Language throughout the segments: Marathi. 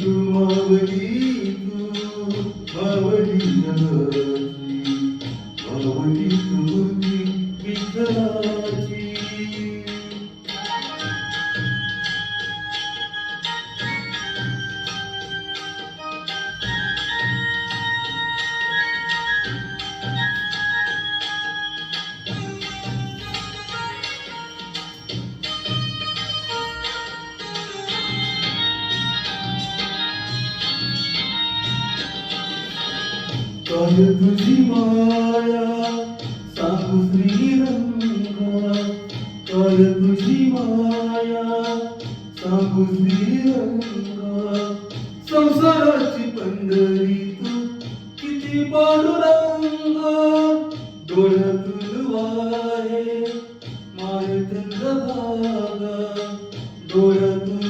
Thank you. तू मावली तुझी माया सांगू श्रीरंगा काय तुझी माया सांगू श्रीरंगा संसाराची पंढरी तू किती पांडुरंग डोळ्यातून वाहे माय डोळ्यातून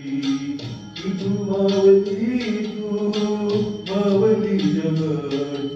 Itu mawali, itu mawali jabat